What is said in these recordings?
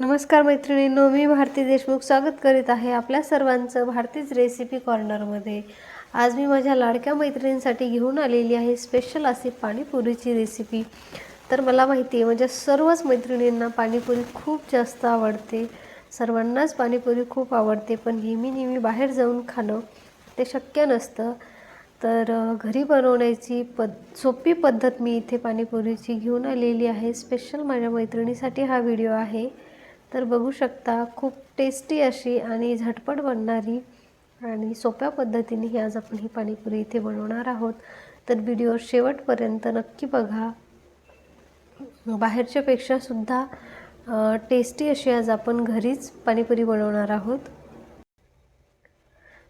नमस्कार मैत्रिणींनो मी भारती देशमुख स्वागत करीत आहे आपल्या सर्वांचं भारतीच रेसिपी कॉर्नरमध्ये आज मी माझ्या लाडक्या मैत्रिणींसाठी घेऊन आलेली आहे स्पेशल अशी पाणीपुरीची रेसिपी तर मला माहिती आहे म्हणजे सर्वच मैत्रिणींना पाणीपुरी खूप जास्त आवडते. सर्वांनाच पाणीपुरी खूप आवडते पण नेहमी नेहमी बाहेर जाऊन खाणं ते शक्य नसतं. तर घरी बनवण्याची पद सोपी पद्धत मी इथे पाणीपुरीची घेऊन आलेली आहे. स्पेशल माझ्या मैत्रिणीसाठी हा व्हिडिओ आहे. तर बघू शकता खूप टेस्टी अशी आणि झटपट बनणारी आणि सोप्या पद्धतीने ही आज आपण ही पाणीपुरी इथे बनवणार आहोत. तर व्हिडिओ शेवटपर्यंत नक्की बघा. बाहेरच्यापेक्षा सुद्धा टेस्टी अशी आज आपण घरीच पाणीपुरी बनवणार आहोत.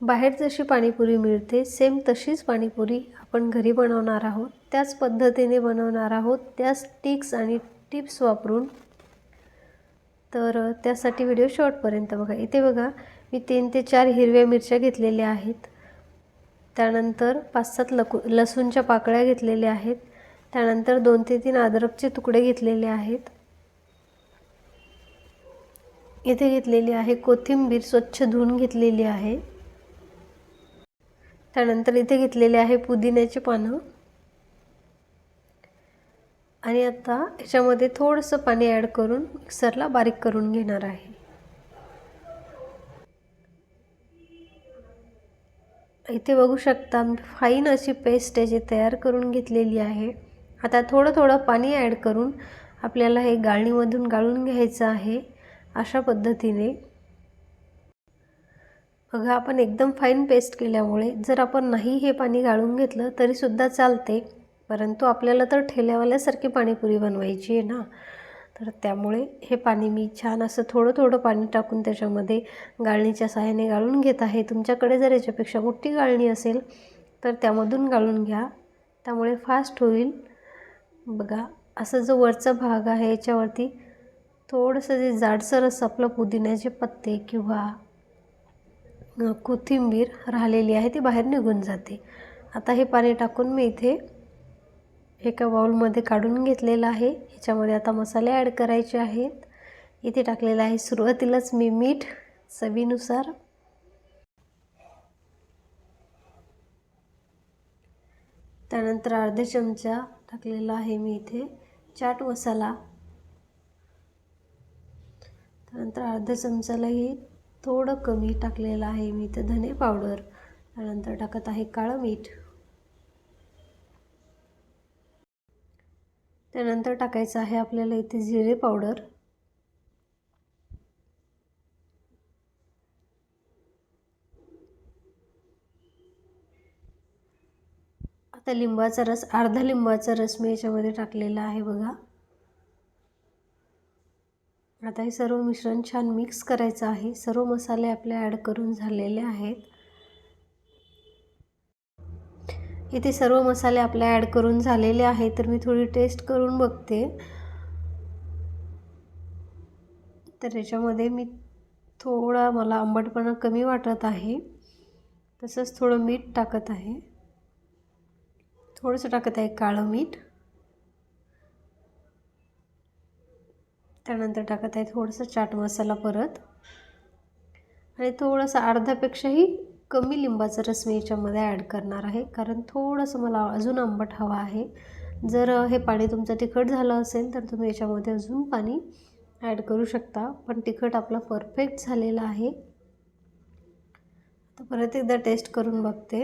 बाहेर जशी पाणीपुरी मिळते सेम तशीच पाणीपुरी आपण घरी बनवणार आहोत. त्याच पद्धतीने बनवणार आहोत. त्याच टिक्स आणि टिप्स वापरून तर त्यासाठी व्हिडिओ शॉर्टपर्यंत बघा. इथे बघा मी तीन ते चार हिरव्या मिरच्या घेतलेल्या आहेत. त्यानंतर पाच सात लकू लसूणच्या पाकळ्या घेतलेल्या आहेत. त्यानंतर दोन ते तीन अद्रकचे तुकडे घेतलेले आहेत. इथे घेतलेली आहे कोथिंबीर स्वच्छ धुवून घेतलेली आहे. त्यानंतर इथे घेतलेले आहे पुदिन्याची पानं. आणि आता याच्यामध्ये थोडंसं पाणी ॲड करून मिक्सरला बारीक करून घेणार आहे. इथे बघू शकता फाईन अशी पेस्ट याची तयार करून घेतलेली आहे. आता थोडं थोडं पाणी ॲड करून आपल्याला हे गाळणीमधून गाळून घ्यायचं आहे अशा पद्धतीने. बघा आपण एकदम फाईन पेस्ट केल्यामुळे जर आपण नाही हे पाणी गाळून घेतलं तरीसुद्धा चालते. परंतु आपल्याला तर ठेल्यावाल्यासारखी पाणीपुरी बनवायची आहे ना. तर त्यामुळे हे पाणी मी छान असं थोडं थोडं पाणी टाकून त्याच्यामध्ये गाळणीच्या सहाय्याने गाळून घेत आहे. तुमच्याकडे जर याच्यापेक्षा मोठी गाळणी असेल तर त्यामधून गाळून घ्या. त्यामुळे फास्ट होईल. बघा असं जो वरचा भाग आहे याच्यावरती थोडंसं जे जाडसर असं आपलं पुदिन्याचे पत्ते किंवा कोथिंबीर राहिलेली आहे ती बाहेर निघून जाते. आता हे पाणी टाकून मी इथे एका बाउलमध्ये काढून घेतलेलं आहे. ह्याच्यामध्ये आता मसाले ॲड करायचे आहेत. इथे टाकलेलं आहे सुरुवातीलाच मी मीठ चवीनुसार. त्यानंतर अर्धे चमचा टाकलेला आहे मी इथे चाट मसाला. त्यानंतर अर्धा चमचालाही थोडं कमी टाकलेलं आहे मी इथं धने पावडर त्यानंतर टाकत आहे काळं मीठ. त्यानंतर टाकायचं आहे आपल्याला इथे जिरे पावडर. आता लिंबाचा रस अर्धा लिंबाचा रस मी याच्यामध्ये टाकलेला आहे बघा. आता हे सर्व मिश्रण छान मिक्स करायचं आहे. सर्व मसाले आपले ॲड करून झालेले आहेत. इथे सर्व मसाले आपले ॲड करून झालेले आहेत तर मी थोडी टेस्ट करून बघते. तर याच्यामध्ये मी थोडा मला आंबटपणा कमी वाटत आहे. तसंच थोडं मीठ टाकत आहे. थोडंसं टाकत आहे काळं मीठ. त्यानंतर टाकत आहे थोडंसं चाट मसाला परत. आणि थोडंसं अर्ध्यापेक्षाही कमी लिंबाचा रस मी याच्यामध्ये ॲड करणार आहे. कारण थोडंसं मला अजून आंबट हवा आहे. जर हे पाणी तुमचं तिखट झालं असेल तर तुम्ही याच्यामध्ये अजून पाणी ॲड करू शकता. पण तिखट आपलं परफेक्ट झालेलं आहे. तर परत एकदा टेस्ट करून बघते.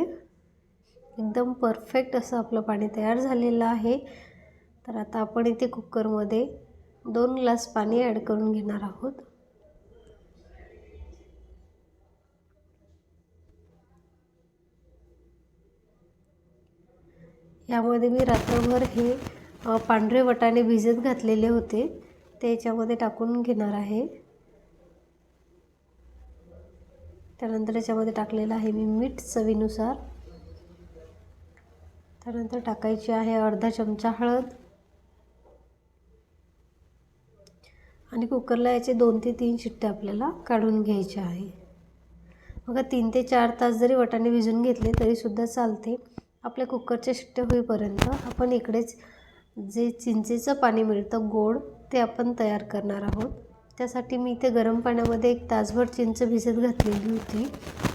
एकदम परफेक्ट असं आपलं पाणी तयार झालेलं आहे. तर आता आपण इथे कुकरमध्ये दोन ग्लास पाणी ॲड करून घेणार आहोत. त्यामध्ये मी रात्रभर हे पांढरे वटाणे भिजत घातलेले होते. ते याच्यामध्ये टाकून घेणार आहे. त्यानंतर याच्यामध्ये टाकलेलं आहे मी मीठ चवीनुसार. त्यानंतर टाकायची आहे अर्धा चमचा हळद. आणि कुकरला याचे दोन ते तीन शिट्टे आपल्याला काढून घ्यायचे आहे. बघा तीन ते चार तास जरी वटाणे भिजून घेतले तरीसुद्धा चालते. आपल्या कुकरच्या शिट्टे होईपर्यंत आपण इकडेच जे चिंचेचं पाणी मिळतं गोड ते आपण तयार करणार आहोत. त्यासाठी मी इथे गरम पाण्यामध्ये एक तासभर चिंच भिजत घातलेली होती.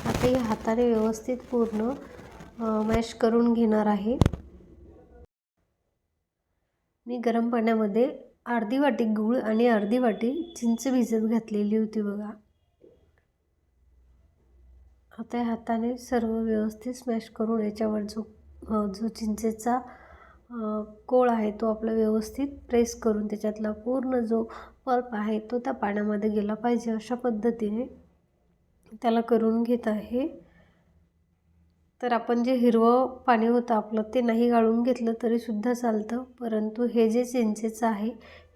आता ही हाताने व्यवस्थित पूर्ण मॅश करून घेणार आहे. मी गरम पाण्यामध्ये अर्धी वाटी गूळ आणि अर्धी वाटी चिंच भिजत घातलेली होती बघा. आता हाताने सर्व व्यवस्थित स्मॅश करून याच्यावर जो जो चिंचेचा कोळ आहे तो आपला व्यवस्थित प्रेस करून त्याच्यातला पूर्ण जो पल्प आहे तो त्या पाण्यामध्ये गेला पाहिजे अशा पद्धतीने त्याला करून घेत आहे. तर आपण जे हिरवं पाणी होतं आपलं ते नाही गाळून घेतलं तरीसुद्धा चालतं. परंतु हे जे चिंचेचं आहे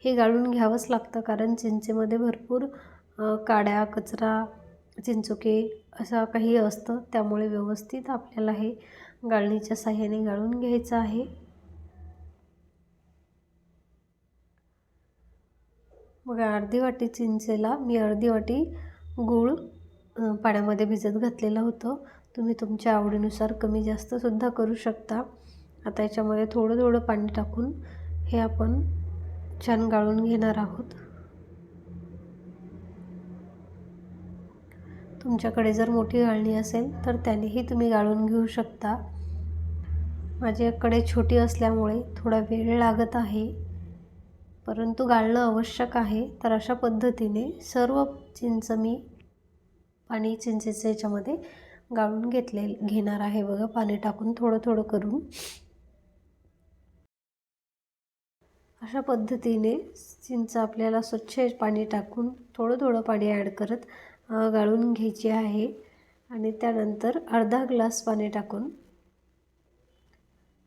हे गाळून घ्यावंच लागतं कारण चिंचेमध्ये भरपूर काड्या कचरा चिंचोके असं काही असतं त्यामुळे व्यवस्थित आपल्याला हे गाळणीच्या साह्याने गाळून घ्यायचं आहे. बघा अर्धी वाटी चिंचेला मी अर्धी वाटी गूळ पाण्यामध्ये भिजत घातलेलं होतं. तुम्ही तुमच्या आवडीनुसार कमी जास्तसुद्धा करू शकता. आता याच्यामध्ये थोडं थोडं पाणी टाकून हे आपण छान गाळून घेणार आहोत. तुमच्याकडे जर मोठी गाळणी असेल तर त्यानेही तुम्ही गाळून घेऊ शकता. माझ्याकडे छोटी असल्यामुळे थोडा वेळ लागत आहे. परंतु गाळणं आवश्यक आहे तर अशा पद्धतीने सर्व चिंच मी पाणी चिंचेचं याच्यामध्ये गाळून घेतले घेणार आहे. बघा पाणी टाकून थोडं थोडं करून. अशा पद्धतीने चिंच आपल्याला स्वच्छ पाणी टाकून थोडं थोडं पाणी ॲड करत गाळून घ्यायची आहे आणि त्यानंतर अर्धा ग्लास पाणी टाकून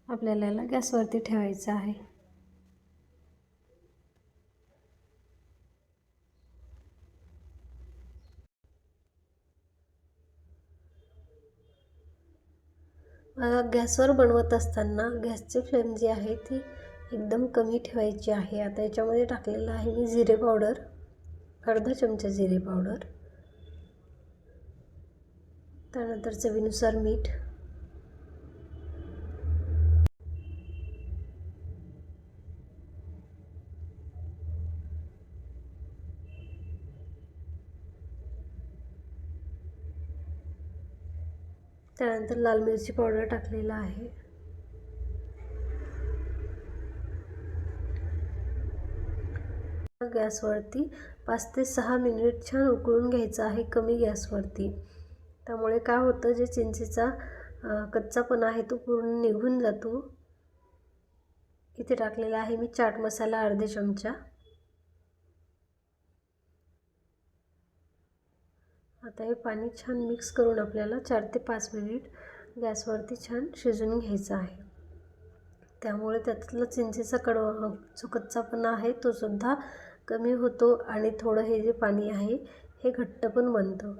आपल्याला याला गॅसवरती ठेवायचं आहे. गॅसवर बनवत असताना गॅसची फ्लेम जी आहे ती एकदम कमी ठेवायची आहे. आता याच्यामध्ये टाकलेलं आहे मी जिरे पावडर अर्धा चमचा जिरे पावडर. त्यानंतर चवीनुसार मीठ. त्यानंतर लाल मिरची पावडर टाकलेला आहे. गॅसवरती पाच ते सहा मिनिट छान उकळून घ्यायचं आहे कमी गॅसवरती. त्यामुळे काय होतं जे चिंचेचा कच्चापणा आहे तो पूर्ण निघून जातो. इथे टाकलेला आहे मी चाट मसाला अर्धे चमचा. आता हे पाणी छान मिक्स करून आपल्याला चार ते पाच मिनिट गॅसवरती छान शिजून घ्यायचं आहे. त्यामुळे त्यातलं चिंचेचा कडवा जो कच्चापणा आहे तो सुद्धा कमी होतो आणि थोडं हे जे पाणी आहे हे घट्ट पण बनतं.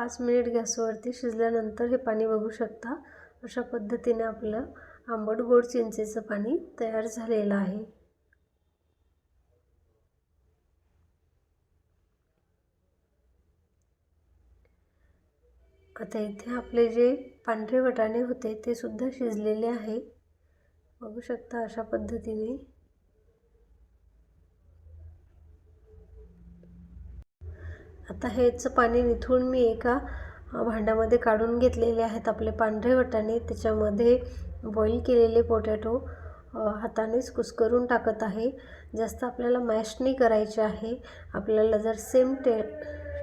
पाच मिनिट गॅसवरती शिजल्यानंतर हे पाणी बघू शकता. अशा पद्धतीने आपलं आंबट गोड चिंचेचं पाणी तयार झालेलं आहे. आता इथे आपले जे पांढरे वटाणे होते ते सुद्धा शिजलेले आहे. बघू शकता अशा पद्धतीने. आता हेचं पाणी निथळून मी एका भांड्यामध्ये काढून घेतलेले आहेत आपले पांढरे वटाणे. त्याच्यामध्ये बॉईल केलेले पोटॅटो हातानेच कुस्करून टाकत आहे. जास्त आपल्याला मॅश नाही करायचे आहे. आपल्याला जर सेम टे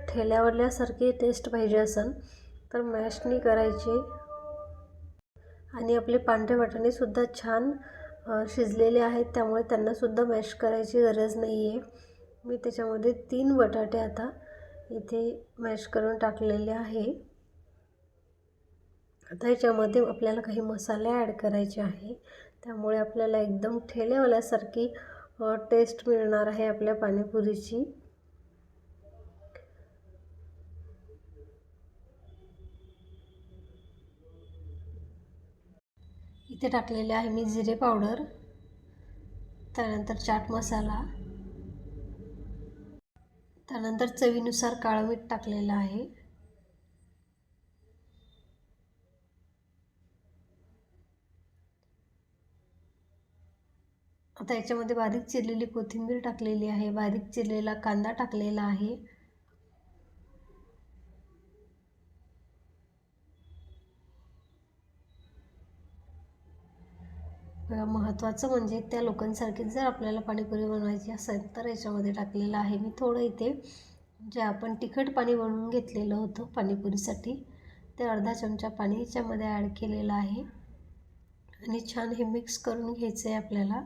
ठेल्यावरल्यासारखी टेस्ट पाहिजे असेल तर मॅश नाही करायचे. आणि आपले पांढरे वाटाणेसुद्धा छान शिजलेले आहेत. त्यामुळे त्यांनासुद्धा मॅश करायची गरज नाही आहे मी त्याच्यामध्ये तीन बटाटे आता इथे मॅश करून टाकलेले आहे. आता ह्याच्यामध्ये आपल्याला काही मसाले ॲड करायचे आहे. त्यामुळे आपल्याला एकदम ठेलेवाल्यासारखी टेस्ट मिळणार आहे आपल्या पाणीपुरीची. इथे टाकलेले आहे मी जिरे पावडर त्यानंतर चाट मसाला. त्यानंतर चवीनुसार काळं मीठ टाकलेलं आहे. आता याच्यामध्ये बारीक चिरलेली कोथिंबीर टाकलेली आहे. बारीक चिरलेला कांदा टाकलेला आहे. महत्त्वाचं म्हणजे त्या लोकांसारखीच जर आपल्याला पाणीपुरी बनवायची असेल तर याच्यामध्ये टाकलेलं आहे. मी थोडं इथे जे आपण तिखट पाणी बनवून घेतलेलं होतं पाणीपुरीसाठी ते अर्धा चमचा पाणी याच्यामध्ये ॲड केलेलं आहे. आणि छान हे मिक्स करून घ्यायचं आहे आपल्याला.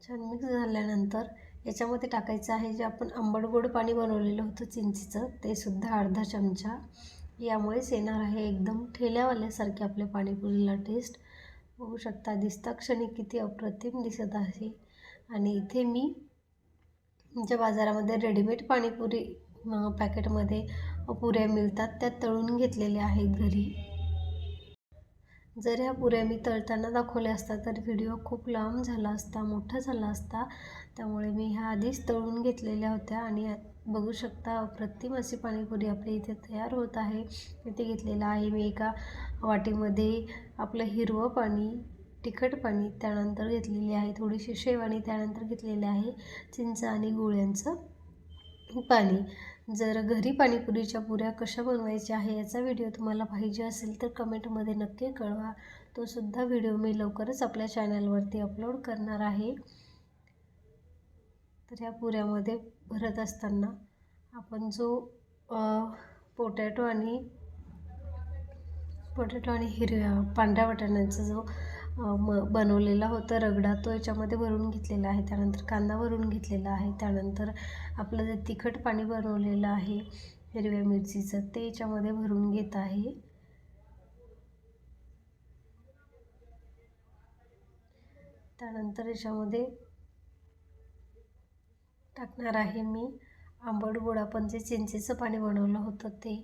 छान मिक्स झाल्यानंतर याच्यामध्ये टाकायचं आहे जे आपण आंबट गोड पाणी बनवलेलं होतं चिंचीचं ते सुद्धा अर्धा चमचा. यामुळेच येणार आहे एकदम ठेल्यावाल्यासारखे आपल्या पाणीपुरीला टेस्ट बघू शकता दिसता क्षणी किती अप्रतिम दिसत आहे. आणि इथे मी ज्या बाजारामध्ये रेडीमेड पाणीपुरी पॅकेटमध्ये पुऱ्या मिळतात त्या तळून घेतलेल्या आहेत घरी. जर ह्या पुऱ्या मी तळताना दाखवल्या असता तर व्हिडिओ खूप लांब झाला असता मोठा झाला असता. त्यामुळे मी ह्या आधीच तळून घेतलेल्या होत्या आणि बघू शकता अप्रतिम अशी पाणीपुरी आपली इथे तयार होत आहे. इथे घेतलेलं आहे मी एका वाटीमध्ये आपलं हिरवं पाणी तिखट पाणी त्यानंतर घेतलेली आहे. थोडीशी शेवाणी त्यानंतर घेतलेले आहे. चिंच आणि गुळ्यांचं पाणी. जर घरी पाणीपुरीच्या पुऱ्या कशा बनवायच्या आहे याचा व्हिडिओ तुम्हाला पाहिजे असेल तर कमेंटमध्ये नक्की कळवा. तो सुद्धा व्हिडिओ मी लवकरच आपल्या चॅनलवरती अपलोड करणार आहे. तर या पुऱ्यामध्ये भरत असताना आपण जो पोटॅटो आणि पोटॅटो आणि हिरव्या पांढऱ्या वाटाण्याचा जो म बनवलेला होता रगडा तो याच्यामध्ये भरून घेतलेला आहे. त्यानंतर कांदा भरून घेतलेला आहे. त्यानंतर आपलं जे तिखट पाणी बनवलेलं आहे हिरव्या मिरचीचं ते याच्यामध्ये भरून घेत आहे. त्यानंतर याच्यामध्ये टाकणार आहे मी आंबट गोड पण जे चिंचेचं पाणी बनवलं होतं ते.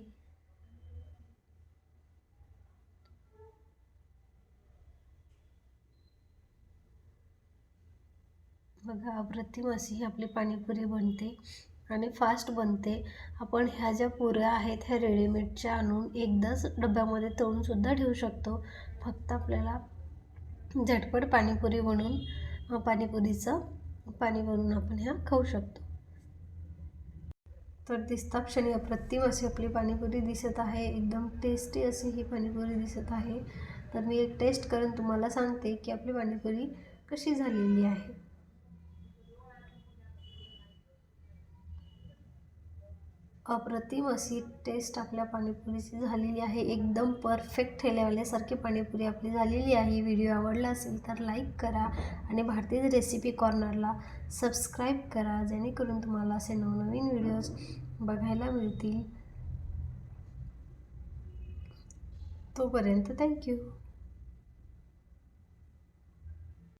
बघा अप्रतिम अशी ही आपली पाणीपुरी बनते आणि फास्ट बनते. आपण ह्या ज्या पुऱ्या आहेत ह्या रेडीमेडच्या आणून एकदाच डब्यामध्ये तळूनसुद्धा ठेवू शकतो. फक्त आपल्याला झटपट पाणीपुरी बनवून पाणीपुरीचं पाणी बनवून आपण ह्या खाऊ शकतो. तर दिसता क्षणी अप्रतिम अशी आपली पाणीपुरी दिसत आहे. एकदम टेस्टी अशी ही पाणीपुरी दिसत आहे. तर मी एक टेस्ट करून तुम्हाला सांगते की आपली पाणीपुरी कशी झालेली आहे. अप्रतिम अशी टेस्ट आपल्या पाणीपुरीची झालेली आहे. एकदम परफेक्ट ठेल्यावाल्यासारखी पाणीपुरी आपली झालेली आहे. व्हिडिओ आवडला असेल तर लाईक करा आणि भारतीय रेसिपी कॉर्नरला सबस्क्राईब करा जेणेकरून तुम्हाला असे नवनवीन व्हिडिओज बघायला मिळतील. तोपर्यंत थँक्यू